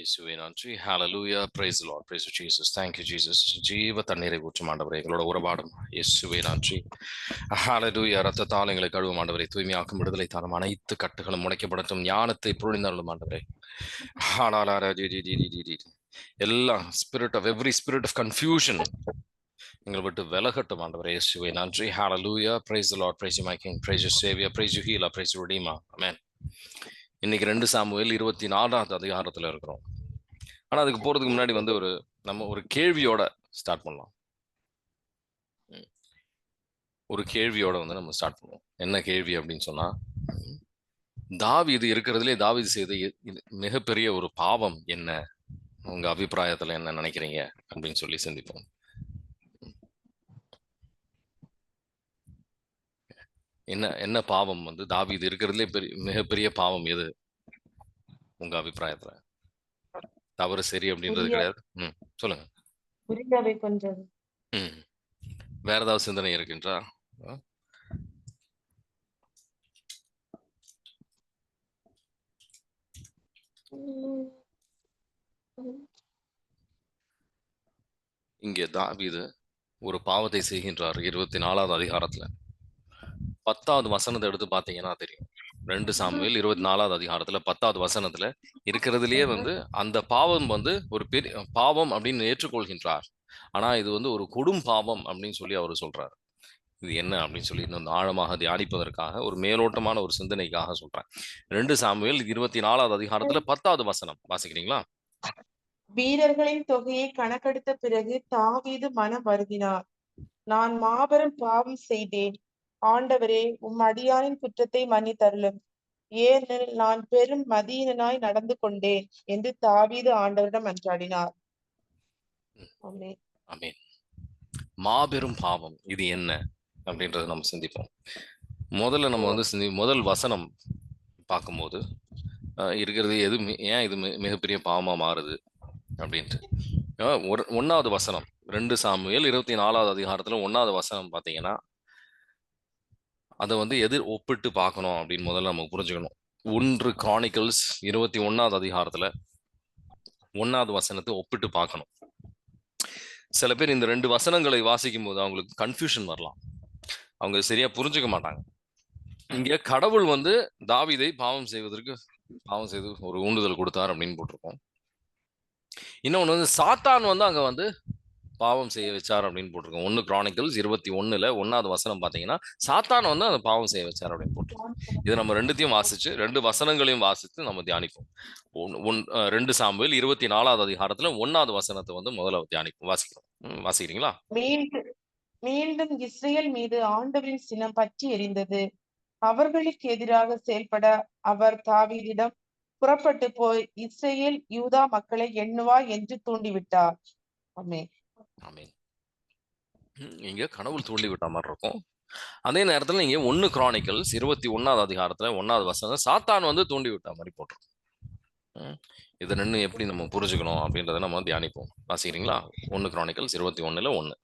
இயேசுவே நன்றி hallelujah praise Lord praise Jesus thank you Jesus ஜீவ தண்ணீரை ஊற்றும் ஆண்டவரே எங்களோட உறவாடும். இயேசுவே நன்றி ஹாலலூயா ரத்தத்தால் எங்களை கழுவும் ஆண்டவரே தூய்மையாக்கும் விடுதலை தரும். அனைத்து கட்டுகளும் முளைக்கப்படட்டும். ஞானத்தை புரிந்தாலும் ஆண்டவரே. ஹாலாலாரா டி டி டி டி டி எல்லாம் spirit of every spirit of confusion எங்களை விட்டு விலகட்டும் ஆண்டவரே இயேசுவே நன்றி hallelujah praise Lord praise praise you my king. Praise praise savior. Praise you healer. Praise you இன்னைக்கு ரெண்டு சாமுவேல் இருபத்தி நாலாவது அதிகாரத்துல இருக்கிறோம். ஆனா அதுக்கு போறதுக்கு முன்னாடி வந்து ஒரு நம்ம ஒரு கேள்வியோட ஸ்டார்ட் பண்ணலாம். ஒரு கேள்வியோட வந்து நம்ம ஸ்டார்ட் பண்ணுவோம். என்ன கேள்வி அப்படின்னு சொன்னா தாவி இது இருக்கிறதுலே தாவி செய்த இது மிகப்பெரிய ஒரு பாவம் என்ன? உங்க அபிப்பிராயத்துல என்ன நினைக்கிறீங்க? அப்படின்னு சொல்லி சிந்திப்போம். என்ன என்ன பாவம் வந்து? தாவீது இருக்கிறதுலே பெரிய மிகப்பெரிய பாவம் எது? உங்க அபிப்பிராயத்துல. தவறு சரி அப்படின்றது கிடையாது. ம் சொல்லுங்க. ம். வேற ஏதாவது சிந்தனை இருக்கின்றா? இங்கே தாவீது ஒரு பாவத்தை செய்கின்றார் இருபத்தி நாலாவது அதிகாரத்துல. பத்தாவது வசனத்தை எடுத்து பாத்தீங்கன்னா தெரியும். ரெண்டு சாமுவேல் இருபத்தி நாலாவது அதிகாரத்துல பத்தாவது வசனத்துல இருக்கிறதுலயே வந்து அந்த பாவம் வந்து ஒரு பெரிய பாவம் அப்படின்னு ஏற்றுக்கொள்கின்றார். ஆனா இது வந்து ஒரு கொடும் பாவம் அப்படின்னு சொல்லி அவர் சொல்றார். இது என்ன அப்படின்னு சொல்லி இன்னும் ஆழமாக தியானிப்பதற்காக ஒரு மேலோட்டமான ஒரு சிந்தனைக்காக சொல்றேன். ரெண்டு சாமுவேல் இருபத்தி நாலாவது அதிகாரத்துல பத்தாவது வசனம் வாசிக்கிறீங்களா? வீரர்களின் தொகையை கணக்கெடுத்த பிறகு தாவீது மனம் வருந்தினார். நான் மாபெரும் பாவம் செய்தேன். ஆண்டவரே உம் அடியானின் குற்றத்தை மன்னித்தருளும். ஏனெனில் நான் பெரும் மதியனாய் நடந்து கொண்டேன் என்று தாவீது ஆண்டவரிடம் அன்றாடினார் மாபெரும் பாவம் இது என்ன அப்படின்றத நம்ம சிந்திப்போம். முதல்ல நம்ம வந்து சிந்தி முதல் வசனம் பார்க்கும்போது அஹ், இருக்கிறது எது ஏன் இது மிகப்பெரிய பாவமா மாறுது அப்படின்ட்டு. ஒரு ஒன்னாவது வசனம் ரெண்டு சாமியல் இருபத்தி நாலாவது அதிகாரத்துல ஒன்னாவது வசனம் பார்த்தீங்கன்னா அதை வந்து எதிர் ஒப்பிட்டு பார்க்கணும் அப்படின்னு முதல்ல நம்ம புரிஞ்சுக்கணும். ஒன்று கிரானிக்கல்ஸ் இருபத்தி ஒன்னாவது அதிகாரத்துல ஒன்னாவது வசனத்தை ஒப்பிட்டு பார்க்கணும். சில பேர் இந்த ரெண்டு வசனங்களை வாசிக்கும் போது அவங்களுக்கு கன்ஃபியூஷன் வரலாம். அவங்க சரியா புரிஞ்சுக்க மாட்டாங்க. இங்க கடவுள் வந்து தாவிதை பாவம் செய்வதற்கு பாவம் செய்து ஒரு ஊண்டுதல் கொடுத்தார் அப்படின்னு போட்டிருக்கோம். இன்னொன்னு வந்து சாத்தான் வந்து அங்க வந்து பாவம் செய்ய வச்சார் அப்படின்னு போட்டிருக்கோம். ஒன்னு கிரானிக்கல்ஸ் இருபத்தி ஒன்றில் ஒன்றாவது வசனம் பாத்தீங்கன்னா சாத்தான் வந்து அந்த பாவம் செய்ய வச்சார் அப்படின்னு போட்டிருக்கோம். இதை நம்ம ரெண்டுத்தையும் வாசிச்சு ரெண்டு வசனங்களையும் வாசித்து நம்ம தியானிப்போம். ஒன் ஒன் அஹ் ரெண்டு சாம்பல் இருபத்தி நாலாவது அதிகாரத்துல ஒன்றாவது வசனத்தை வந்து முதல்ல தியானிப்போம். வாசிக்கிறோம். வாசிக்கிறீங்களா? மீண்டும் மீண்டும் இஸ்ரேல் மீது ஆண்டவரின் சினம் பற்றி எரிந்தது. அவர்களுக்கு எதிராக செயல்பட அவர் தாவீதிடம் புறப்பட்டு போய் இஸ்ரேல் யூதா மக்களை எண்ணுவா என்று தூண்டிவிட்டார். ஆமே ஆமீன் இங்க கடவுள் தூண்டி விட்ட மாதிரி இருக்கும். அதே நேரத்துல இங்க ஒன்னு கிரானிக்கல்ஸ் இருபத்தி ஒன்னாவது அதிகாரத்துல ஒன்னாவது வசனம் சாத்தான் வந்து தூண்டி விட்ட மாதிரி போட்டிருக்கும் இது ரெண்டு எப்படி நம்ம புரிஞ்சுக்கணும் அப்படின்றத நம்ம தியானிப்போம். வாசிக்கிறீங்களா? ஒன்னு கிரானிக்கல்ஸ் இருபத்தி ஒண்ணுல ஒண்ணு.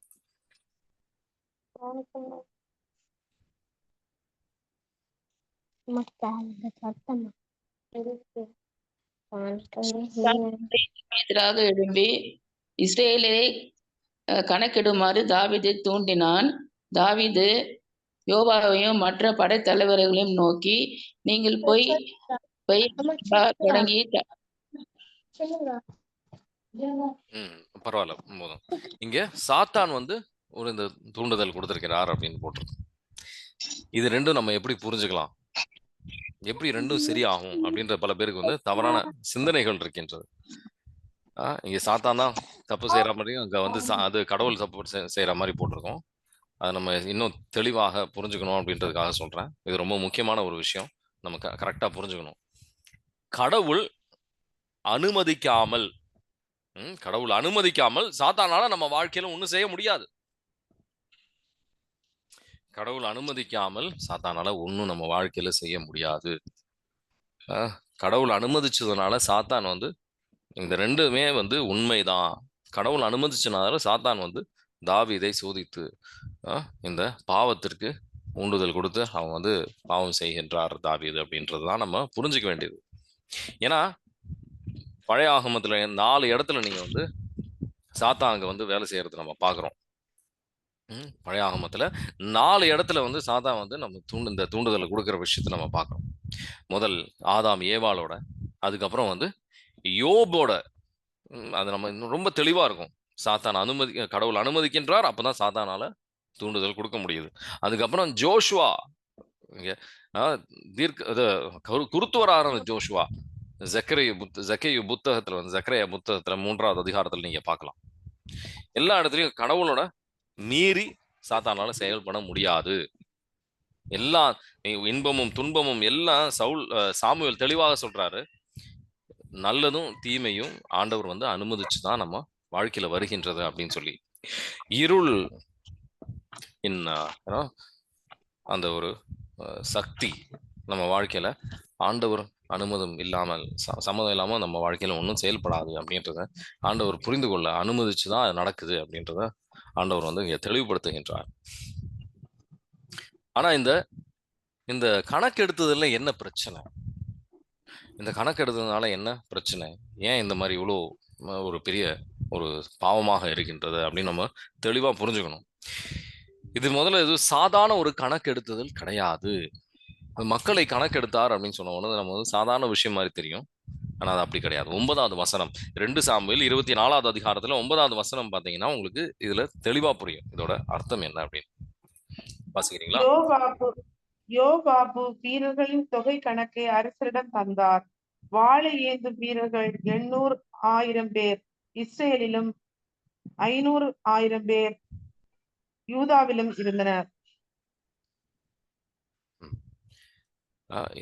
எதிராக எழும்பி இஸ்ரேலை அஹ், கணக்கிடுமாறு தாவீதை தூண்டினான். தாவீது யோவாவையும் மற்ற படைத்தலைவர்களையும் நோக்கி நீங்கள் போய் போய் தொடங்கி பரவாயில்ல போதும். இங்க சாத்தான் வந்து ஒரு இந்த தூண்டுதல் கொடுத்திருக்கிறார் அப்படின்னு போட்டிருக்கு. இது ரெண்டும் நம்ம எப்படி புரிஞ்சுக்கலாம்? எப்படி ரெண்டும் சரியாகும்? அப்படின்ற பல பேருக்கு வந்து தவறான சிந்தனைகள் இருக்கின்றது. ஆஹ் இங்க சாத்தான் தான் தப்பு செய்யற மாதிரியும் அங்க வந்து சா- அது கடவுள் தப்பு செய்- செய்யற மாதிரி போட்டிருக்கோம். அதை நம்ம இன்னும் தெளிவாக புரிஞ்சுக்கணும் அப்படின்றதுக்காக சொல்றேன். இது ரொம்ப முக்கியமான ஒரு விஷயம். நம்ம கரெக்டா புரிஞ்சுக்கணும். கடவுள் அனுமதிக்காமல் கடவுள் அனுமதிக்காமல் சாத்தானால நம்ம வாழ்க்கையில ஒண்ணும் செய்ய முடியாது. கடவுள் அனுமதிக்காமல் சாத்தானால ஒண்ணும் நம்ம வாழ்க்கையில செய்ய முடியாது. கடவுள் அனுமதிச்சதுனால சாத்தான் வந்து இந்த ரெண்டுமே வந்து உண்மைதான். கடவுள் அனுமதிச்சனால சாத்தான் வந்து தாவீதை சோதித்து இந்த பாவத்திற்கு ஊண்டுதல் கொடுத்து அவன் வந்து பாவம் செய்கின்றார் தாவிது அப்படின்றது தான் நம்ம புரிஞ்சுக்க வேண்டியது. ஏன்னா பழைய ஆகமத்தில் நாலு இடத்துல நீங்கள் வந்து சாத்தா அங்கே வந்து வேலை செய்கிறது நம்ம பார்க்குறோம் பழைய ஆகமத்தில் நாலு இடத்துல வந்து சாத்தா வந்து நம்ம தூண்டு இந்த தூண்டுதலை கொடுக்குற விஷயத்தை நம்ம பார்க்குறோம் முதல் ஆதாம் ஏவாளோட அதுக்கப்புறம் வந்து யோபோட அது நம்ம இன்னும் ரொம்ப தெளிவாக இருக்கும். சாத்தான் அனுமதி கடவுள் அனுமதிக்கின்றார் அப்பதான் சாத்தானால தூண்டுதல் கொடுக்க முடியுது. அதுக்கப்புறம் ஜோஷுவா. தீர்க்க இது கரு- குருத்துவரான ஜோஷுவா. ஜக்கரைய புத்த ஜக்கைய புத்தகத்துல வந்து ஜக்கரைய புத்தகத்துல மூன்றாவது அதிகாரத்துல நீங்க பார்க்கலாம். எல்லா இடத்துலயும் கடவுளோட மீறி சாத்தானால செயல்பட முடியாது. எல்லா இன்பமும் துன்பமும் எல்லாம் சவுல் சாமுவேல் தெளிவாக சொல்றாரு. நல்லதும் தீமையும் ஆண்டவர் வந்து அனுமதிச்சு தான் நம்ம வாழ்க்கையில வருகின்றது அப்படின்னு சொல்லி. இருள் இன் அந்த ஒரு சக்தி நம்ம வாழ்க்கையில ஆண்டவர் அனுமதம் இல்லாமல் ச- சம்மதம் இல்லாமல் நம்ம வாழ்க்கையில ஒன்றும் செயல்படாது அப்படின்றத ஆண்டவர் புரிந்து கொள்ள அனுமதிச்சு தான் அது நடக்குது அப்படின்றத ஆண்டவர் வந்து இங்கே தெளிவுபடுத்துகின்றார். ஆனா இந்த இந்த கணக்கெடுத்ததுல என்ன பிரச்சனை? இந்த கணக்கெடுத்ததுனால என்ன பிரச்சனை? ஏன் இந்த மாதிரி இவ்வளோ ஒரு பெரிய ஒரு பாவமாக இருக்கின்றது அப்படின்னு நம்ம தெளிவா புரிஞ்சுக்கணும். இது முதல்ல இது சாதாரண ஒரு கணக்கெடுத்தல் கிடையாது. மக்களை கணக்கெடுத்தார் அப்படின்னு சொன்ன உடனே நம்ம வந்து சாதாரண விஷயம் மாதிரி தெரியும். ஆனா அது அப்படி கிடையாது. ஒன்பதாவது வசனம் ரெண்டு சாமுவேல் இருபத்தி நாலாவது அதிகாரத்துல ஒன்பதாவது வசனம் பாத்தீங்கன்னா உங்களுக்கு இதுல தெளிவா புரியும். இதோட அர்த்தம் என்ன அப்படின்னு? வாசிக்கிறீங்களா? யோபாபு வீரர்களின் தொகை கணக்கை அரசரிடம் தந்தார். வாழை ஏந்தும் வீரர்கள் எண்ணூறு ஆயிரம் பேர் இஸ்ரேலிலும் ஐநூறு ஆயிரம் பேர் யூதாவிலும் இருந்தனர்.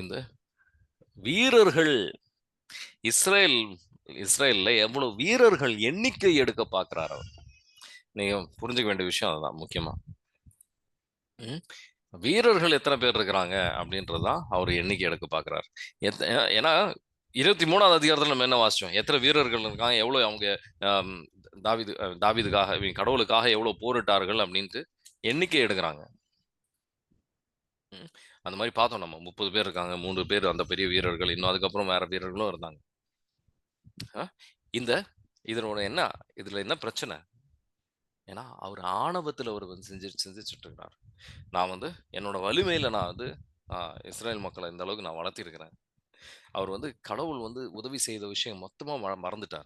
இந்த வீரர்கள் இஸ்ரேல் இஸ்ரேல்ல எவ்வளவு வீரர்கள் எண்ணிக்கை எடுக்க பார்க்கிறார் அவர். நீங்க புரிஞ்சுக்க வேண்டிய விஷயம் அதுதான் முக்கியமா. வீரர்கள் எத்தனை பேர் இருக்கிறாங்க அப்படின்றதான் அவர் எண்ணிக்கை எடுக்க பார்க்குறாரு எத் ஏன்னா இருபத்தி மூணாவது அதிகாரத்தில் நம்ம என்ன வாசிச்சோம்? எத்தனை வீரர்கள் இருக்காங்க? எவ்வளோ அவங்க தாவிது தாவிதுக்காக இவங்க கடவுளுக்காக எவ்வளோ போரிட்டார்கள் அப்படின்ட்டு எண்ணிக்கை எடுக்கிறாங்க. அந்த மாதிரி பார்த்தோம் நம்ம. முப்பது பேர் இருக்காங்க மூன்று பேர் அந்த பெரிய வீரர்கள் இன்னும் அதுக்கப்புறம் வேற வீரர்களும் இருந்தாங்க. இந்த இதனோட என்ன இதுல என்ன பிரச்சனை? ஏன்னா அவர் ஆணவத்தில் அவர் வந்து செஞ்சு சிந்திச்சுட்டு இருக்கிறார் நான் வந்து என்னோட வலிமையில் நான் வந்து இஸ்ரேல் மக்களை இந்த அளவுக்கு நான் வளர்த்திருக்கிறேன். அவர் வந்து கடவுள் வந்து உதவி செய்த விஷயம் மொத்தமாக மற- மறந்துட்டார்.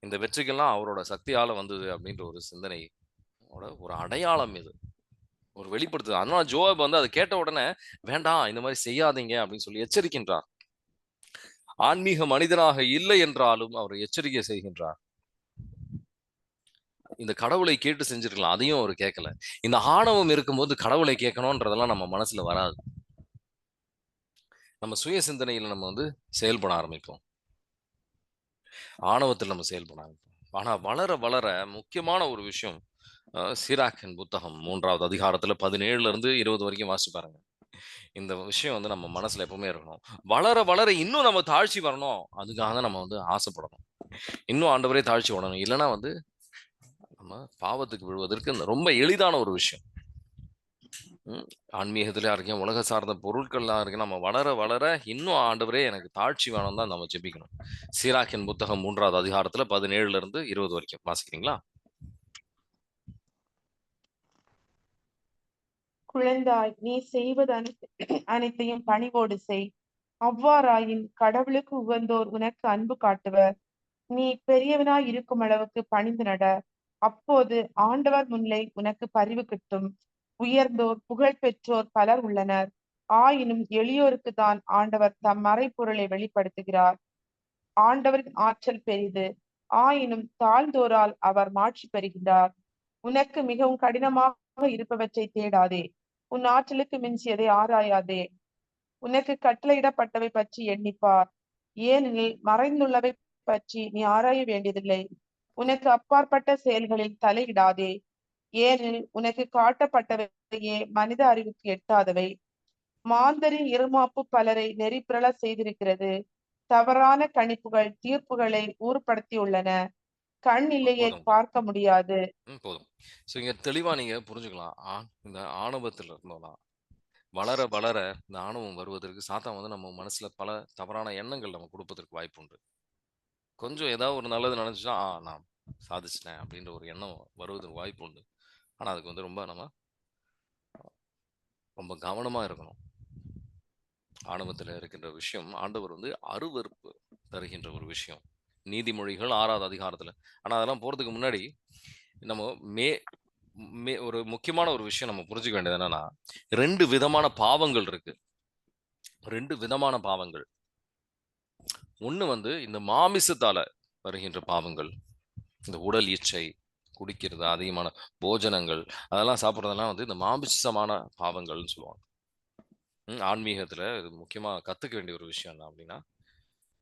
இந்த வெற்றிக்கெல்லாம் அவரோட சக்தியால் வந்தது அப்படின்ற ஒரு சிந்தனை ஒரு அடையாளம் இது. ஒரு வெளிப்படுத்துது. அதனால ஜோப் வந்து அதை கேட்ட உடனே வேண்டாம் இந்த மாதிரி செய்யாதீங்க அப்படின்னு சொல்லி எச்சரிக்கின்றார். ஆன்மீக மனிதனாக இல்லை என்றாலும் அவர் எச்சரிக்கை செய்கின்றார். இந்த கடவுளை கேட்டு செஞ்சிருக்கலாம். அதையும் அவர் கேட்கல இந்த ஆணவம் இருக்கும்போது கடவுளை கேட்கணும்ன்றதெல்லாம் நம்ம மனசுல வராது. நம்ம சுய சிந்தனையில நம்ம வந்து செயல்பட ஆரம்பிப்போம். ஆணவத்தில் நம்ம செயல்பட ஆரம்பிப்போம். ஆனா வளர வளர முக்கியமான ஒரு விஷயம் சிராக்கின் புத்தகம் மூன்றாவது அதிகாரத்துல பதினேழுல இருந்து இருபது வரைக்கும் வாசிச்சு பாருங்க. இந்த விஷயம் வந்து நம்ம மனசுல எப்பவுமே இருக்கணும். வளர வளர இன்னும் நம்ம தாழ்ச்சி வரணும். அதுக்காக தான் நம்ம வந்து ஆசைப்படணும். இன்னும் ஆண்டவரே தாழ்ச்சி வரணும் இல்லைன்னா வந்து நம்ம பாவத்துக்கு விழுவதற்கு ரொம்ப எளிதான ஒரு விஷயம். ம், ஆன்மீகத்திலயா இருக்கேன் உலக சார்ந்த பொருட்கள்லாம் இருக்கு நம்ம வளர வளர இன்னும் ஆண்டவரே எனக்கு தாழ்ச்சி வேணும் தான் நம்ம ஜெபிக்கணும். சீராக்கின் புத்தகம் மூன்றாவது அதிகாரத்துல பதினேழுல இருந்து இருபது வரைக்கும். வாசிக்கிறீங்களா? குழந்தாய் நீ செய்வது அனைத்தையும் பணிவோடு செய். அவ்வாறாயின் கடவுளுக்கு உகந்தோர் உனக்கு அன்பு காட்டுவர். நீ பெரியவனாய் இருக்கும் அளவுக்கு பணிந்து நட. அப்போது ஆண்டவர் முன்னிலை உனக்கு பரிவு கிட்டும். உயர்ந்தோர் புகழ் பெற்றோர் பலர் உள்ளனர். ஆயினும் எளியோருக்கு தான் ஆண்டவர் தம் மறைப்பொருளை வெளிப்படுத்துகிறார். ஆண்டவரின் ஆற்றல் பெரிது. ஆயினும் தாழ்ந்தோரால் அவர் மாட்சி பெறுகிறார் உனக்கு மிகவும் கடினமாக இருப்பவற்றை தேடாதே. உன் ஆற்றலுக்கு மிஞ்சியதை ஆராயாதே. உனக்கு கட்டளையிடப்பட்டவை பற்றி எண்ணிப்பார். ஏனெனில் மறைந்துள்ளவை பற்றி நீ ஆராய வேண்டியதில்லை. உனக்கு அப்பாற்பட்ட செயல்களில் தலையிடாதே. ஏனெனில் உனக்கு காட்டப்பட்டவையே மனித அறிவுக்கு எட்டாதவை. மாந்தரின் இருமாப்பு பலரை நெறிப்பிரள செய்திருக்கிறது. தவறான கணிப்புகள் தீர்ப்புகளை ஊர்படுத்தியுள்ளன. கண் இல்லையே. பார்க்க முடியாது. போதும். இங்க தெளிவா நீங்க புரிஞ்சுக்கலாம். இந்த ஆணவத்துல இருந்தோம்னா வளர வளர இந்த ஆணவம் வருவதற்கு சாத்தான் வந்து நம்ம மனசுல பல தவறான எண்ணங்கள் நம்ம கொடுப்பதற்கு வாய்ப்பு உண்டு கொஞ்சம் ஏதாவது ஒரு நல்லது நினைச்சுன்னா நான் சாதிச்சிட்டேன் அப்படின்ற ஒரு எண்ணம் வருவதற்கு வாய்ப்பு உண்டு. ஆனால் அதுக்கு வந்து ரொம்ப நம்ம ரொம்ப கவனமா இருக்கணும். ஆணவத்தில் இருக்கின்ற விஷயம் ஆண்டவர் வந்து அருவருப்பு தருகின்ற ஒரு விஷயம். நீதிமொழிகள் ஆறாவது அதிகாரத்தில். ஆனால் அதெல்லாம் போறதுக்கு முன்னாடி நம்ம மே மே ஒரு முக்கியமான ஒரு விஷயம் நம்ம புரிஞ்சுக்க வேண்டியது என்னன்னா ரெண்டு விதமான பாவங்கள் இருக்கு. ரெண்டு விதமான பாவங்கள். ஒண்ணு வந்து இந்த மாமிசத்தால வருகின்ற பாவங்கள். இந்த உடல் இச்சை குடிக்கிறது அதிகமான போஜனங்கள் அதெல்லாம் சாப்பிட்றதெல்லாம் வந்து இந்த மாமிசமான பாவங்கள்னு சொல்லுவாங்க. ஆன்மீகத்தில் இது முக்கியமாக கற்றுக்க வேண்டிய ஒரு விஷயம் என்ன அப்படின்னா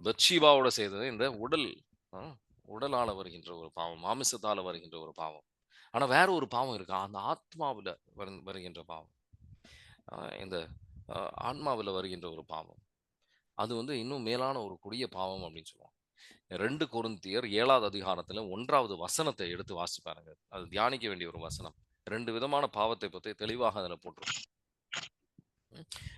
பத்ஷீபாவோட செய்தது இந்த உடல் உடலால் வருகின்ற ஒரு பாவம் மாமிசத்தால் வருகின்ற ஒரு பாவம். ஆனால் வேற ஒரு பாவம் இருக்கா? அந்த ஆத்மாவில் வரு- வருகின்ற பாவம். இந்த ஆன்மாவில் வருகின்ற ஒரு பாவம். அது வந்து இன்னும் மேலான ஒரு கொடிய பாவம் அப்படின்னு சொல்லுவாங்க. ரெண்டு கொருந்தியர் ஏழாவது அதிகாரத்துல ஒன்றாவது வசனத்தை எடுத்து வாசிச்சு பாருங்க. அது தியானிக்க வேண்டிய ஒரு வசனம். ரெண்டு விதமான பாவத்தை பத்தி தெளிவாக அதுல போட்டிருக்கும்.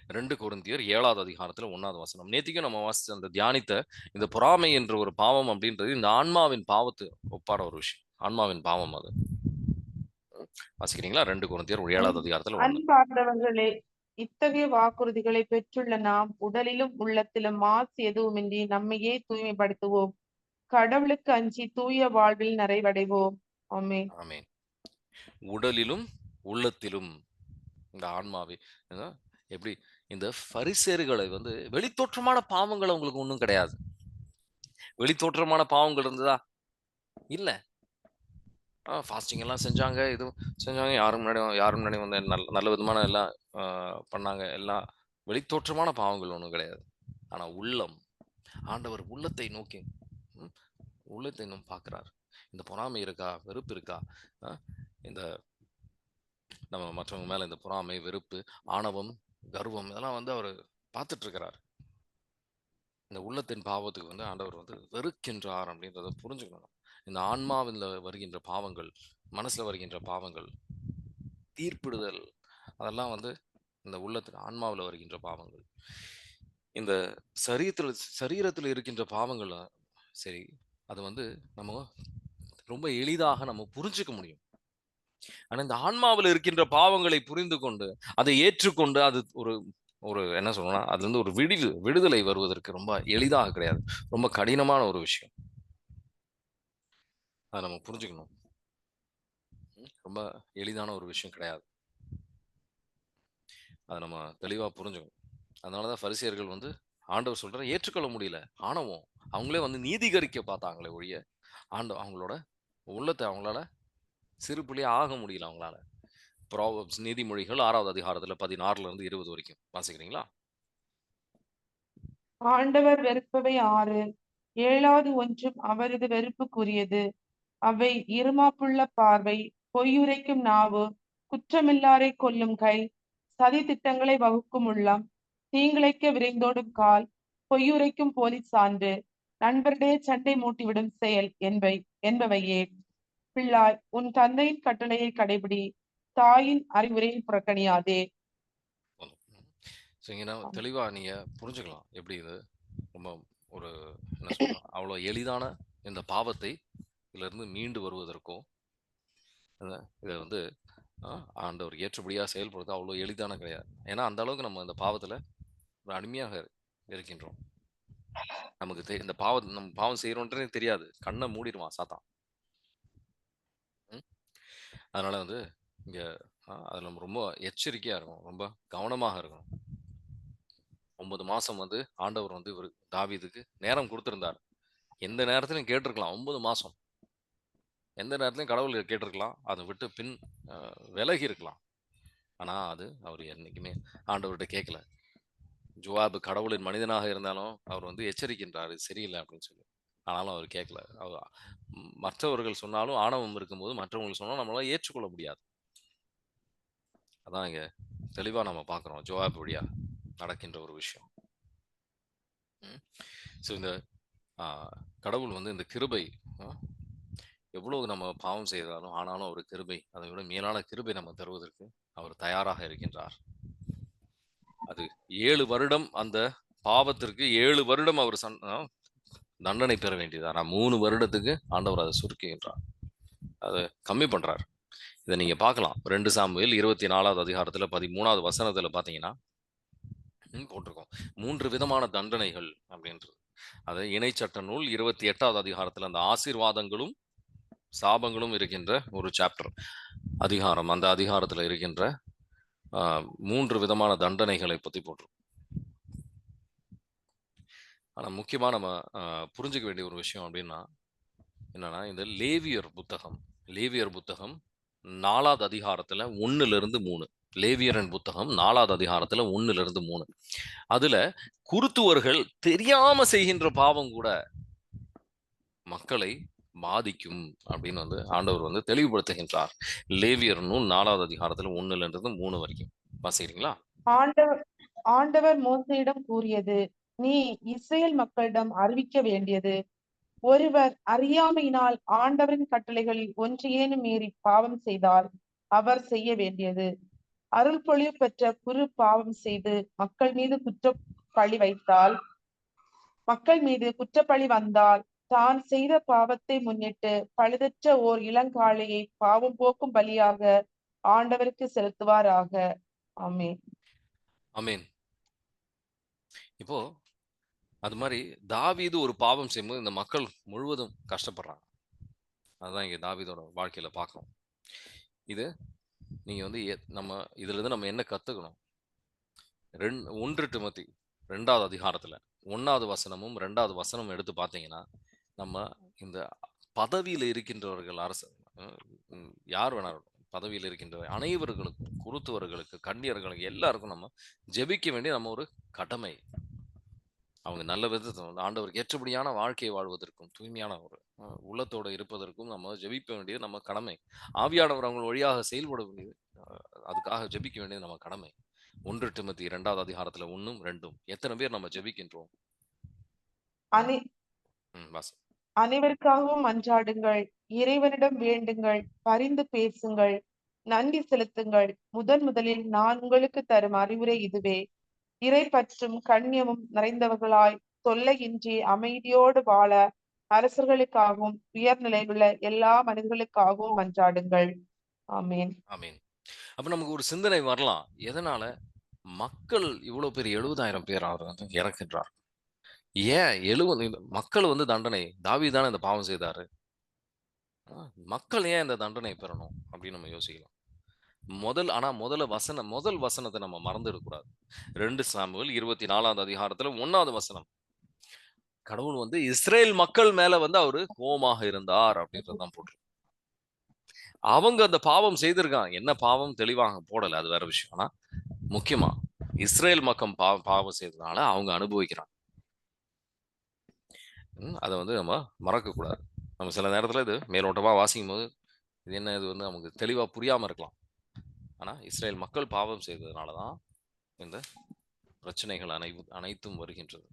ரெண்டு கொருந்தியர் ஏழாவது அதிகாரத்துல ஒன்னாவது வசனம். நேத்திக்கும் நம்ம வாசிச்ச அந்த தியானித்த இந்த பொறாமை என்ற ஒரு பாவம் அப்படின்றது இந்த ஆன்மாவின் பாவத்து ஒப்பான ஒரு விஷயம். ஆன்மாவின் பாவம் அது. வாசிக்கிறீங்களா? ரெண்டு கொருந்தியர் ஏழாவது அதிகாரத்துல இத்தகைய வாக்குறுதிகளை பெற்றுள்ள நாம் உடலிலும் உள்ளத்திலும் மாசு எதுவுமின்றி நம்மையே தூய்மைப்படுத்துவோம். கடவுளுக்கு அஞ்சி தூய வாழ்வில் நிறைவடைவோம். ஆமென். உடலிலும் உள்ளத்திலும் இந்த ஆன்மாவை எப்படி இந்த பரிசேறுகளை வந்து வெளித்தோற்றமான பாவங்கள் அவங்களுக்கு ஒன்றும் கிடையாது. வெளித்தோற்றமான பாவங்கள் இருந்ததா? இல்ல. ஃபாஸ்டிங் எல்லாம் செஞ்சாங்க. இது செஞ்சாங்க. யாரும் முன்னாடி யாரும் முன்னாடி வந்து நல்ல நல்ல விதமான எல்லாம் பண்ணாங்க. எல்லாம் வெளித்தோற்றமான பாவங்கள் ஒன்றும் கிடையாது. ஆனால் உள்ளம். ஆண்டவர் உள்ளத்தை நோக்கி ம், உள்ளத்தை இன்னும் பார்க்குறாரு. இந்த பொறாமை இருக்கா? வெறுப்பு இருக்கா? இந்த நம்ம மற்றவங்க மேலே இந்த பொறாமை வெறுப்பு ஆணவம் கர்வம் இதெல்லாம் வந்து அவர் பார்த்துட்டு இருக்கிறார் இந்த உள்ளத்தின் பாவத்துக்கு வந்து ஆண்டவர் வந்து வெறுக்கின்றார் அப்படின்றத புரிஞ்சுக்கணும். இந்த ஆன்மாவில் வருகின்ற பாவங்கள் மனசில் வருகின்ற பாவங்கள் தீர்ப்பிடுதல் அதெல்லாம் வந்து இந்த உள்ளத்துக்கு ஆன்மாவில் வருகின்ற பாவங்கள். இந்த சரீரத்தில் சரீரத்தில் இருக்கின்ற பாவங்கள் சரி அது வந்து நம்ம ரொம்ப எளிதாக நம்ம புரிஞ்சுக்க முடியும். ஆனா இந்த ஆன்மாவில் இருக்கின்ற பாவங்களை புரிந்து கொண்டு அதை ஏற்றுக்கொண்டு அது ஒரு ஒரு என்ன சொல்லணும்னா அதுலேருந்து ஒரு விடிவு விடுதலை வருவதற்கு ரொம்ப எளிதாக கிடையாது. ரொம்ப கடினமான ஒரு விஷயம். அதை நம்ம புரிஞ்சுக்கணும். ரொம்ப எளிதான ஒரு விஷயம் கிடையாது. அதை நம்ம தெளிவா புரிஞ்சுக்கணும். அதனாலதான் பரிசியர்கள் வந்து ஆண்டவர் சொல்ற ஏற்றுக்கொள்ள முடியல. ஆணவம். அவங்களே வந்து நீதிகரிக்க பார்த்தாங்களே ஒழிய ஆண்ட அவங்களோட உள்ளத்தை அவங்களால சிறு ஆக முடியல அவங்களால. ப்ராப்ஸ் நீதிமொழிகள் ஆறாவது அதிகாரத்துல பதினாறுல இருந்து இருபது வரைக்கும். வாசிக்கிறீங்களா? ஆண்டவர் வெறுப்பவை ஆறு. ஏழாவது ஒன்றும் அவரது வெறுப்புக்குரியது. அவை இருமாப்புள்ள பார்வை பொய்யுரைக்கும் நாவு குற்றமில்லாரை கொல்லும் கை சதி திட்டங்களை வகுக்கும் உள்ளம் தீங்கிழைக்க விரைந்தோடும் கால் பொய்யுரைக்கும் போலீஸ் சான்று நண்பரிடையே சண்டை மூட்டிவிடும் செயல் என்பை என்பவையே. பிள்ளாய் உன் தந்தையின் கட்டளையை கடைபிடி தாயின் அறிவுரையை புறக்கணியாதே. தெளிவா நீங்க புரிஞ்சுக்கலாம் எப்படி இது. ரொம்ப ஒரு என்ன சொல்லலாம் அவ்வளோ எளிதான இந்த பாவத்தை இருந்து மீண்டு வருவதற்கும் இதை வந்து ஆண்டவர் ஏற்றபடியாக செயல்படுறது அவ்வளோ எளிதான கிடையாது. ஏன்னா அந்த அளவுக்கு நம்ம இந்த பாவத்துல ஒரு அடிமையாக இருக்கின்றோம். நமக்கு தெ- இந்த பாவம் நம்ம பாவம் செய்கிறோன்றே தெரியாது. கண்ணை மூடிடுவான் சாத்தான். ம்? அதனால வந்து இங்க அதில் நம்ம ரொம்ப எச்சரிக்கையா இருக்கணும். ரொம்ப கவனமாக இருக்கணும். ஒன்பது மாசம் வந்து ஆண்டவர் வந்து இவர் தாவிதுக்கு நேரம் கொடுத்துருந்தார். எந்த நேரத்திலும் கேட்டிருக்கலாம். ஒன்பது மாதம் எந்த நேரத்திலும் கடவுள் கேட்டிருக்கலாம். அதை விட்டு பின் விலகி இருக்கலாம். ஆனா அது அவர் என்னைக்குமே ஆண்டவர்கிட்ட கேட்கல ஜுவாபு கடவுளின் மனிதனாக இருந்தாலும் அவர் வந்து எச்சரிக்கின்றார் இது சரியில்லை அப்படின்னு சொல்லி. ஆனாலும் அவர் கேட்கல அவர் மற்றவர்கள் சொன்னாலும் ஆணவம் இருக்கும்போது மற்றவர்கள் சொன்னாலும் நம்மளால ஏற்றுக்கொள்ள முடியாது. அதான் இங்க தெளிவா நம்ம பார்க்கிறோம் ஜோவாப் வழியா நடக்கின்ற ஒரு விஷயம். ஸோ இந்த கடவுள் வந்து இந்த கிருபை எவ்வளவு நம்ம பாவம் செய்தாலும் ஆனாலும் அவர் கிருபை அதை விட மேலான கிருபை நம்ம தருவதற்கு அவர் தயாராக இருக்கின்றார். அது ஏழு வருடம் அந்த பாவத்திற்கு ஏழு வருடம் அவர் தண்டனை பெற வேண்டியது? ஆனால் மூணு வருடத்துக்கு ஆண்டவர் அதை சுருக்குகின்றார். அதை கம்மி பண்றார். இதை நீங்க பார்க்கலாம். ரெண்டு சாமுவேல் இருபத்தி நாலாவது அதிகாரத்துல பதிமூணாவது வசனத்துல பாத்தீங்கன்னா போட்டிருக்கோம். மூன்று விதமான தண்டனைகள் அப்படின்றது. அது இணைச்சட்ட நூல் இருபத்தி எட்டாவது அதிகாரத்துல அந்த ஆசீர்வாதங்களும் சாபங்களும் இருக்கின்ற ஒரு சாப்டர் அதிகாரம் அந்த அதிகாரத்தில் இருக்கின்ற மூன்று விதமான தண்டனைகளை பற்றி போட்டிருக்கோம். ஆனால் முக்கியமாக நம்ம புரிஞ்சுக்க வேண்டிய ஒரு விஷயம் அப்படின்னா என்னன்னா இந்த லேவியர் புத்தகம் லேவியர் புத்தகம் நாலாவது அதிகாரத்தில் ஒன்றுலேருந்து மூணு. லேவியரன் புத்தகம் நாலாவது அதிகாரத்தில் ஒன்றுலேருந்து மூணு. அதில் குருத்துவர்கள் தெரியாமல் செய்கின்ற பாவம் கூட மக்களை பாதிக்கும் அப்படின்னு வந்து ஆண்டவர் வந்து தெளிவுபடுத்துகின்றார். லேவியர் நூல் நாலாவது அதிகாரத்துல ஒண்ணுல இருந்து மூணு வரைக்கும். வாசிக்கிறீங்களா? ஆண்டவர் ஆண்டவர் மோசையிடம் கூறியது நீ இஸ்ரேல் மக்களிடம் அறிவிக்க வேண்டியது ஒருவர் அறியாமையினால் ஆண்டவரின் கட்டளைகளில் ஒன்றையேனும் மீறி பாவம் செய்தால் அவர் செய்ய வேண்டியது. அருள் பொழிவு பெற்ற குரு பாவம் செய்து மக்கள் மீது குற்றப்பழி வைத்தால் மக்கள் மீது குற்றப்பழி வந்தால் தான் செய்த பாவத்தை முன்னிட்டு பழுதற்ற ஓர் இளங்காளையை பாவம் போக்கும் பலியாக ஆண்டவருக்கு செலுத்துவாராக. ஆமென். அமேன் இப்போ அது மாதிரி தாவீது ஒரு பாவம் செய்யும்போது இந்த மக்கள் முழுவதும் கஷ்டப்படுறாங்க. அதுதான் இங்க தாவீதோட வாழ்க்கையில பார்க்கணும் இது நீங்க வந்து நம்ம இதுல இருந்து நம்ம என்ன கத்துக்கணும்? ரெண்டு ஒன்று மத்தி ரெண்டாவது அதிகாரத்துல ஒன்னாவது வசனமும் ரெண்டாவது வசனமும் எடுத்து பார்த்தீங்கன்னா நம்ம இந்த பதவியில இருக்கின்றவர்கள் அரசு யார் வேணாலும் பதவியில் இருக்கின்ற அனைவர்களுக்கும் குருத்துவர்களுக்கு கண்ணியர்களுக்கு எல்லாருக்கும் நம்ம ஜெபிக்க வேண்டிய நம்ம ஒரு கடமை. அவங்க நல்ல விதத்தை வந்து ஆண்டவருக்கு ஏற்றபடியான வாழ்க்கையை வாழ்வதற்கும் தூய்மையான ஒரு உள்ளத்தோட இருப்பதற்கும் நம்ம ஜெபிக்க வேண்டியது நம்ம கடமை. ஆவியானவர் அவங்க வழியாக செயல்பட வேண்டியது அதுக்காக ஜெபிக்க வேண்டியது நம்ம கடமை. ஒன்று டிமத்தி இரண்டாவது அதிகாரத்துல ஒன்றும் ரெண்டும் எத்தனை பேர் நம்ம ஜெபிக்கின்றோம்? அனை ம், வாசி அனைவருக்காகவும் மன்றாடுங்கள் இறைவனிடம் வேண்டுங்கள். பரிந்து பேசுங்கள். நன்றி செலுத்துங்கள். முதன் முதலில் நான் உங்களுக்கு தரும் அறிவுரை இதுவே. இறை பற்றும் கண்ணியமும் நிறைந்தவர்களாய் தொல்லையின்றி அமைதியோடு வாழ அரசர்களுக்காகவும் உயர்நிலையுள்ள எல்லா மனிதர்களுக்காகவும் மன்றாடுங்கள் ஆமீன். ஆமீன். அப்ப நமக்கு ஒரு சிந்தனை வரலாம். எதனால மக்கள் இவ்வளவு பெரிய எழுபதாயிரம் பேர் அவர் வந்து இறக்கின்றார் ஏன் எழுவது மக்கள் வந்து தண்டனை தாவீதானே இந்த பாவம் செய்தாரு? மக்கள் ஏன் இந்த தண்டனை பெறணும் அப்படின்னு நம்ம யோசிக்கலாம். முதல் ஆனா முதல்ல வசனம் முதல் வசனத்தை நம்ம மறந்துடக்கூடாது ரெண்டு சாமுவல் இருபத்தி நாலாவது அதிகாரத்துல ஒன்னாவது வசனம். கடவுள் வந்து இஸ்ரேல் மக்கள் மேல வந்து அவரு கோபமாக இருந்தார் அப்படின்றதான் போட்டு அவங்க அந்த பாவம் செய்திருக்காங்க. என்ன பாவம்? தெளிவாக போடல. அது வேற விஷயம். ஆனா முக்கியமா இஸ்ரேல் மக்கள் பா பாவம் செய்ததுனால அவங்க அனுபவிக்கிறாங்க. அதை வந்து நம்ம மறக்கக்கூடாது நம்ம சில நேரத்தில் இது மேலோட்டமாக வாசிக்கும் போது இது என்ன இது வந்து நமக்கு தெளிவாக புரியாமல் இருக்கலாம். ஆனால் இஸ்ரேல் மக்கள் பாவம் செய்ததுனால தான் இந்த பிரச்சனைகள் அனை அனைத்தும் வருகின்றது.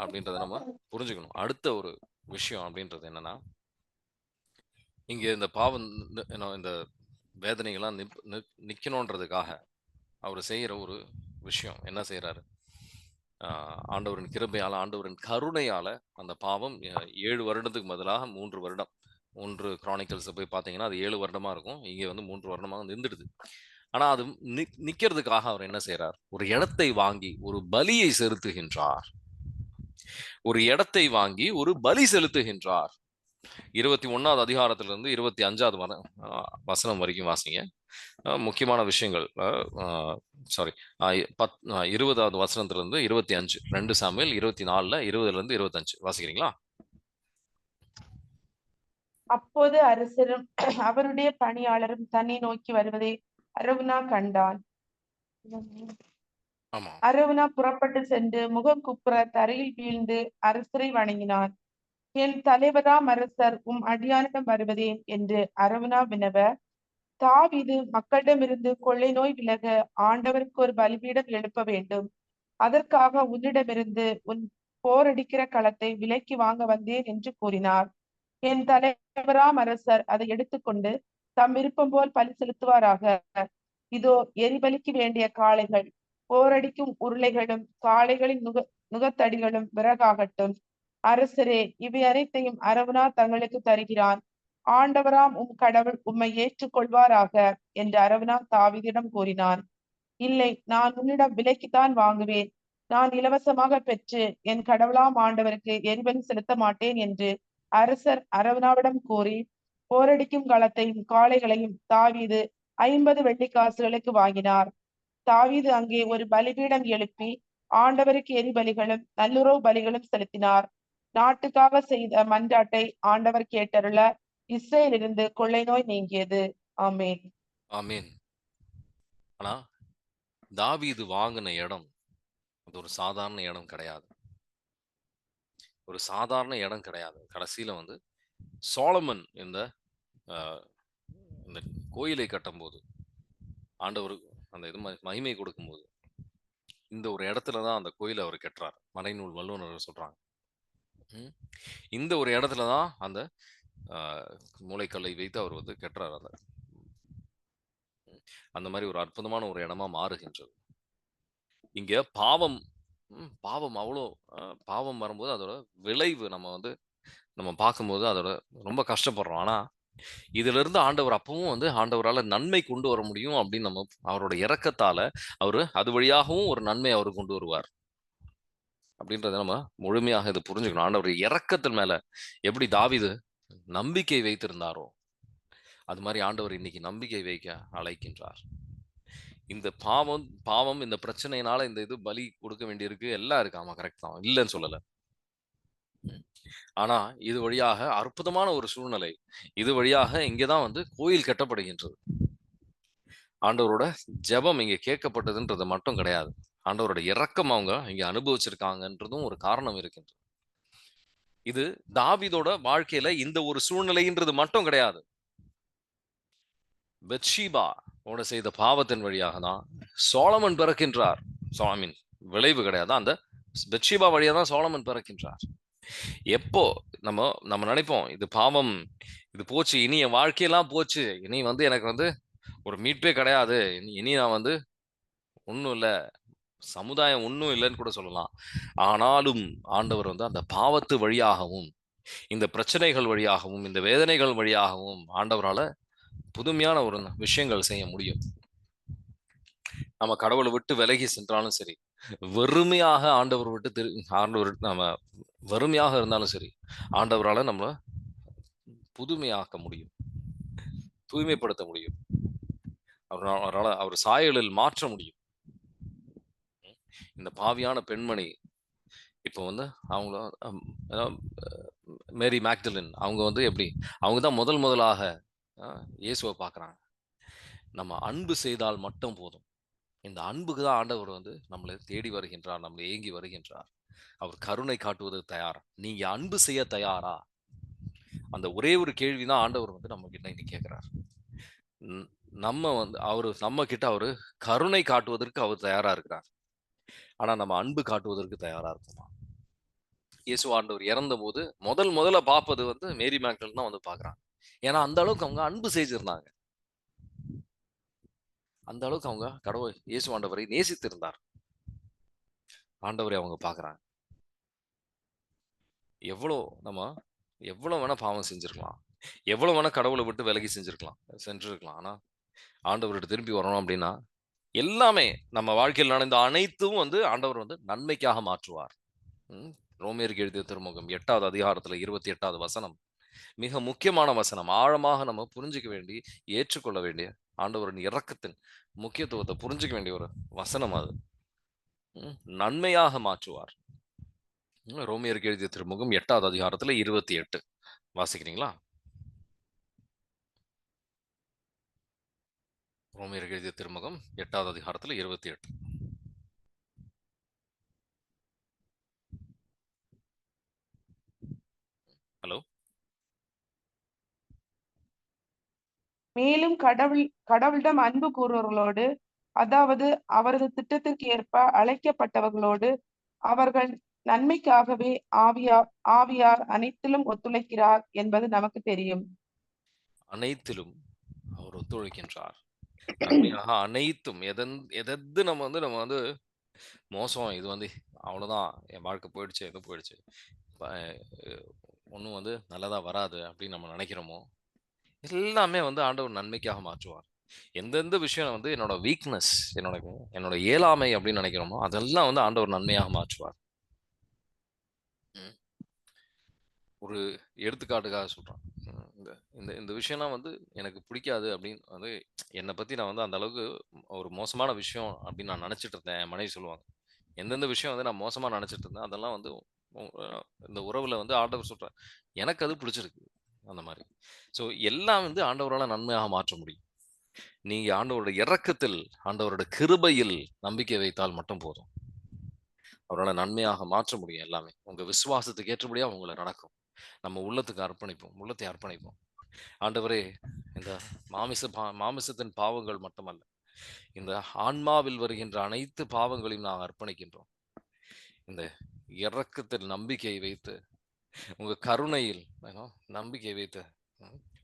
அப்படின்றத நம்ம புரிஞ்சுக்கணும். அடுத்த ஒரு விஷயம் அப்படின்றது என்னன்னா இங்கே இந்த பாவம் என்ன, இந்த வேதனைகள்லாம் நிப் நிற்கணுன்றதுக்காக அவர் செய்கிற ஒரு விஷயம். என்ன செய்கிறாரு ஆண்டவரின் கிருபையால் ஆண்டவரின் கருணையால அந்த பாவம் ஏழு வருடத்துக்கு பதிலாக மூன்று வருடம். மூன்று கிரானிக்கல்ஸ் போய் பார்த்தீங்கன்னா அது ஏழு வருடமா இருக்கும். இங்கே வந்து மூன்று வருடமாக நின்றுடுது. ஆனால் அது நி- நிற்கிறதுக்காக அவர் என்ன செய்கிறார் ஒரு இடத்தை வாங்கி ஒரு பலியை செலுத்துகின்றார். ஒரு இடத்தை வாங்கி ஒரு பலி செலுத்துகின்றார். இருபத்தி ஒன்னாவது அதிகாரத்திலிருந்து இருபத்தி அஞ்சாவது வர வசனம் வரைக்கும் வாசிங்க. முக்கியமான விஷயங்கள். சாரி பத் இருபதாவது வசனத்துல இருந்து இருபத்தி அஞ்சு ரெண்டு சாமியல் இருபத்தி நாலுல இருபதுல இருந்து இருபத்தஞ்சு. வாசிக்கிறீங்களா? அப்போது அரசரும் அவருடைய பணியாளரும் தன்னை நோக்கி வருவதை அரவுனா கண்டான். அரவுனா புறப்பட்டு சென்று முகம் குப்புற தரையில் வீழ்ந்து அரசரை வணங்கினான். என் தலைவராம் அரசர் உம் அடியானிடம் வருவதேன்? என்று அரவுனா வினவ தாவிது மக்களிடமிருந்து கொள்ளை நோய் விலக ஆண்டவருக்கு ஒரு பலிபீடம் எழுப்ப வேண்டும். அதற்காக உன்னிடமிருந்து உன் போரடிக்கிற களத்தை விலைக்கு வாங்க வந்தேன் என்று கூறினார். என் தலைவராம் அரசர் அதை எடுத்துக்கொண்டு தம் விருப்பம் போல் பலி செலுத்துவாராக. இதோ எரிபலிக்கு வேண்டிய காளைகள் போரடிக்கும் உருளைகளும் காளைகளின் நுக நுகத்தடிகளும் விறகாகட்டும். அரசரே இவை அனைத்தையும் அரவணா தங்களுக்கு தருகிறான். ஆண்டவராம் உம் கடவுள் உம்மை ஏற்றுக்கொள்வாராக என்று அரவணா தாவிதிடம் கூறினான். இல்லை நான் உன்னிடம் விலைக்குத்தான் வாங்குவேன். நான் இலவசமாக பெற்று என் கடவுளாம் ஆண்டவருக்கு எரிபலி செலுத்த மாட்டேன் என்று அரசர் அரவணாவிடம் கூறி போரடிக்கும் களத்தையும் காளைகளையும் தாவீது ஐம்பது வெள்ளி காசுகளுக்கு வாங்கினார். தாவீது அங்கே ஒரு பலிபீடம் எழுப்பி ஆண்டவருக்கு எரிபலிகளும் நல்லுறவு பலிகளும் செலுத்தினார். நாட்டுக்காக செய்த மன்றாட்டை ஆண்டவர் கேட்டருள இஸ்ரேலிருந்து கொள்ளை நோய் நீங்கியது. ஆமேன். ஆமீன். ஆனா தாவீது வாங்கின இடம் அது ஒரு சாதாரண இடம் கிடையாது. ஒரு சாதாரண இடம் கிடையாது. கடைசியில வந்து சோலமன் இந்த ஆஹ், இந்த கோயிலை கட்டும்போது ஆண்டவர் அந்த இது ம- மகிமை கொடுக்கும்போது இந்த ஒரு இடத்துல தான் அந்த கோயிலை அவர் கட்டுறார். மறைநூல் வல்லுநர் சொல்றாங்க. இந்த ஒரு இடத்துல தான் அந்த மூளைக்கல்லை வைத்து அவர் வந்து கெட்டார் அந்த அந்த மாதிரி ஒரு அற்புதமான ஒரு இடமா மாறுகின்றது. இங்க பாவம் பாவம் அவ்வளோ பாவம் வரும்போது அதோட விளைவு நம்ம வந்து நம்ம பார்க்கும்போது அதோட ரொம்ப கஷ்டப்படுறோம். ஆனா இதுல இருந்து ஆண்டவர் அப்பவும் வந்து ஆண்டவரால் நன்மை கொண்டு வர முடியும் அப்படின்னு நம்ம அவரோட இறக்கத்தால அவரு அது வழியாகவும் ஒரு நன்மை அவர் கொண்டு வருவார். அப்படின்றத நம்ம முழுமையாக இதை புரிஞ்சுக்கணும். ஆண்டவர் இறக்கத்தின் மேல எப்படி தாவிது நம்பிக்கை வைத்திருந்தாரோ? அது மாதிரி ஆண்டவர் இன்னைக்கு நம்பிக்கை வைக்க அழைக்கின்றார். இந்த பாவம் பாவம் இந்த பிரச்சனையினால இந்த இது பலி கொடுக்க வேண்டியிருக்கு. எல்லாம் இருக்கு. ஆமா கரெக்ட் தான். இல்லைன்னு சொல்லல. ஆனா இது வழியாக அற்புதமான ஒரு சூழ்நிலை. இது வழியாக இங்கதான் வந்து கோயில் கட்டப்படுகின்றது. ஆண்டவரோட ஜெபம் இங்க கேட்கப்பட்டதுன்றது மட்டும் கிடையாது. ஆண்டவரோட இறக்கம் அவங்க இங்க அனுபவிச்சிருக்காங்கன்றதும் ஒரு காரணம் இருக்கின்றது. இது தாவிதோட வாழ்க்கையில இந்த ஒரு சூழ்நிலைன்றது மட்டும் கிடையாது. பெத்ஷீபா ஓட செய்த பாவத்தின் வழியாக தான் சோழமன் பிறக்கின்றார். சோலமின் விளைவு கிடையாது. அந்த பெத்ஷீபா வழியா தான் சோழமன் பிறக்கின்றார். எப்போ நம்ம நம்ம நினைப்போம் இது பாவம் இது போச்சு இனி என் வாழ்க்கையெல்லாம் போச்சு இனி வந்து எனக்கு வந்து ஒரு மீட்பே கிடையாது இனி இனி நான் வந்து ஒன்றும் இல்லை சமுதாயம் ஒன்றும் இல்லைன்னு கூட சொல்லலாம். ஆனாலும் ஆண்டவர் வந்து அந்த பாவத்து வழியாகவும் இந்த பிரச்சனைகள் வழியாகவும் இந்த வேதனைகள் வழியாகவும் ஆண்டவரால புதுமையான ஒரு விஷயங்கள் செய்ய முடியும். நம்ம கடவுளை விட்டு விலகி சென்றாலும் சரி வெறுமையாக ஆண்டவர் விட்டு திரு ஆண்டவர் நம்ம வெறுமையாக இருந்தாலும் சரி ஆண்டவரால நம்மள புதுமையாக்க முடியும். தூய்மைப்படுத்த முடியும். அவரால் அவரால அவர் சாயலில் மாற்ற முடியும். இந்த பாவியான பெண்மணி இப்போ வந்து அவங்கள மேரி மேக்டலின் அவங்க வந்து எப்படி அவங்க தான் முதல் முதலாக இயேசுவை பார்க்குறாங்க. நம்ம அன்பு செய்தால் மட்டும் போதும். இந்த அன்புக்கு தான் ஆண்டவர் வந்து நம்மளை தேடி வருகின்றார் நம்மளை ஏங்கி வருகின்றார். அவர் கருணை காட்டுவதற்கு தயாரா? நீங்க அன்பு செய்ய தயாரா? அந்த ஒரே ஒரு கேள்வி தான் ஆண்டவர் வந்து நம்ம கிட்ட இன்னைக்கு கேட்கிறார் நம்ம வந்து அவரு நம்ம கிட்ட அவரு கருணை காட்டுவதற்கு அவர் தயாரா இருக்கிறார். ஆனா நம்ம அன்பு காட்டுவதற்கு தயாராக இருக்குமா? இயேசு ஆண்டவர் இறந்த போது முதல் முதல்ல பார்ப்பது வந்து மேரி மேக்டல் தான் வந்து பார்க்குறாங்க. ஏன்னா அந்த அளவுக்கு அவங்க அன்பு செஞ்சிருந்தாங்க. அந்த அளவுக்கு அவங்க கடவுள் இயேசு ஆண்டவரை நேசித்திருந்தார். ஆண்டவரை அவங்க பார்க்கறாங்க. எவ்வளோ நம்ம எவ்வளவு வேணால் பாவம் செஞ்சுருக்கலாம். எவ்வளவு வேணா கடவுளை விட்டு விலகி செஞ்சிருக்கலாம் சென்றிருக்கலாம். ஆனா ஆண்டவர்கிட்ட திரும்பி வரணும் அப்படின்னா எல்லாமே நம்ம வாழ்க்கையில் நடந்த அனைத்தும் வந்து ஆண்டவர் வந்து நன்மைக்காக மாற்றுவார். ம், ரோமியருக்கு எழுதிய திருமுகம் எட்டாவது அதிகாரத்துல இருபத்தி எட்டாவது வசனம். மிக முக்கியமான வசனம். ஆழமாக நம்ம புரிஞ்சுக்க வேண்டி ஏற்றுக்கொள்ள வேண்டிய ஆண்டவரின் இறக்கத்தின் முக்கியத்துவத்தை புரிஞ்சுக்க வேண்டிய ஒரு வசனம் அது. ம், நன்மையாக மாற்றுவார். ரோமியருக்கு எழுதிய திருமுகம் எட்டாவது அதிகாரத்துல இருபத்தி எட்டு வாசிக்கிறீங்களா? ரோமியருக்கு எழுதிய திருமுகம் எட்டாவது அதிகாரத்துல இருபத்தி எட்டு. ஹலோ? மேலும் கடவுள் கடவுளிடம் அன்பு கூறுவர்களோடு அதாவது அவரது திட்டத்திற்கு ஏற்ப அழைக்கப்பட்டவர்களோடு அவர்கள் நன்மைக்காகவே ஆவியார் ஆவியார் அனைத்திலும் ஒத்துழைக்கிறார் என்பது நமக்கு தெரியும். அனைத்திலும் அவர் ஒத்துழைக்கின்றார். அனைத்தும். எதன் எதெது நம்ம வந்து நம்ம வந்து மோசம். இது வந்து அவ்வளோதான். என் வாழ்க்கை போயிடுச்சு எது போயிடுச்சு. ஒன்றும் வந்து நல்லதாக வராது அப்படின்னு நம்ம நினைக்கிறோமோ? எல்லாமே வந்து ஆண்டவர் நன்மைக்காக மாற்றுவார். எந்தெந்த விஷயம் வந்து என்னோட வீக்னஸ் என்னோட என்னோட இயலாமை அப்படின்னு நினைக்கிறோமோ அதெல்லாம் வந்து ஆண்டவர் நன்மையாக மாற்றுவார் ம். ஒரு எடுத்துக்காட்டுக்காக சொல்கிறேன் இந்த இந்த இந்த விஷயம்லாம் வந்து எனக்கு பிடிக்காது அப்படின்னு வந்து என்னை பற்றி நான் வந்து அந்த அளவுக்கு ஒரு மோசமான விஷயம் அப்படின்னு நான் நினச்சிட்டு இருந்தேன் என் மனைவி சொல்லுவாங்க. எந்தெந்த விஷயம் வந்து நான் மோசமாக நினச்சிட்டு இருந்தேன் அதெல்லாம் வந்து இந்த உறவில் வந்து ஆண்டவர் சொல்கிறேன் எனக்கு அது பிடிச்சிருக்கு அந்த மாதிரி. ஸோ எல்லாம் வந்து ஆண்டவரால் நன்மையாக மாற்ற முடியும். நீங்கள் ஆண்டவரோட இறக்கத்தில் ஆண்டவரோட கிருபையில் நம்பிக்கை வைத்தால் மட்டும் போதும். அவரால் நன்மையாக மாற்ற முடியும் எல்லாமே. உங்கள் விசுவாசத்துக்கு ஏற்றபடியாக உங்களை நடக்கும். நம்ம உள்ளத்துக்கு அர்ப்பணிப்போம் உள்ளத்தை அர்ப்பணிப்போம். ஆண்டவரே இந்த மாமிச பா மாமிசத்தின் பாவங்கள் மட்டுமல்ல இந்த ஆன்மாவில் வருகின்ற அனைத்து பாவங்களையும் நாம் அர்ப்பணிக்கின்றோம். இந்த இறக்கத்தில் நம்பிக்கையை வைத்து உங்க கருணையில் நம்பிக்கையை நம்பிக்கை வைத்து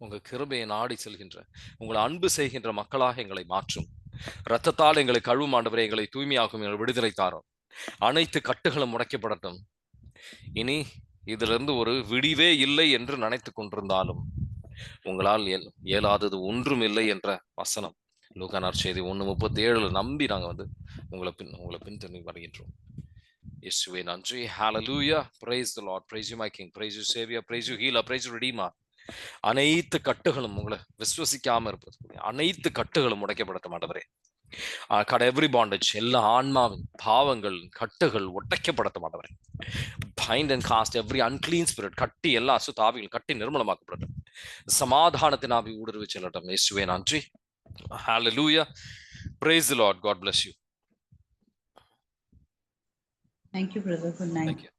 உங்க கிருபையை நாடி செல்கின்ற உங்களை அன்பு செய்கின்ற மக்களாக எங்களை மாற்றும். இரத்தத்தால் எங்களை கழுவும் ஆண்டவரை எங்களை தூய்மையாகும் எங்களை விடுதலை தாரும். அனைத்து கட்டுகளும் முடக்கப்படட்டும். இனி இதிலிருந்து ஒரு விடிவே இல்லை என்று நினைத்து கொண்டிருந்தாலும் உங்களால் இயலாதது ஒன்றும் இல்லை என்ற வசனம். லூகானார் செய்தி ஒன்று முப்பத்தி ஏழுல நம்பி நாங்கள் வந்து உங்களை பின் உங்களை பின்தொடர்ந்து வருகின்றோம். இயேசுவே நன்றி. ஹalleluya லூயா praise the praise you you king. Praise you saviour praise you healer praise you redeemer அனைத்து கட்டுகளும் உங்களை விசுவசிக்காம இருப்பது. அனைத்து கட்டுகளும் உடைக்கப்படத்த மாட்டவரே கட எவ்ரி பாண்டேஜ் எல்லா ஆன்மாவின் பாவங்கள் கட்டுகள் உடைக்கப்படத்த மாட்டவரே bind and cast every unclean spirit கட்டி எல்லா அசுத்த ஆவிகள் கட்டி நிர்மலமாக்கப்படட்டும். சமாதானத்தின் ஆவி ஊடுருவி செல்லட்டும். இயேசுவே நன்றி. ஹalleluya praise the lord. God bless you. Thank you, brother. Good night.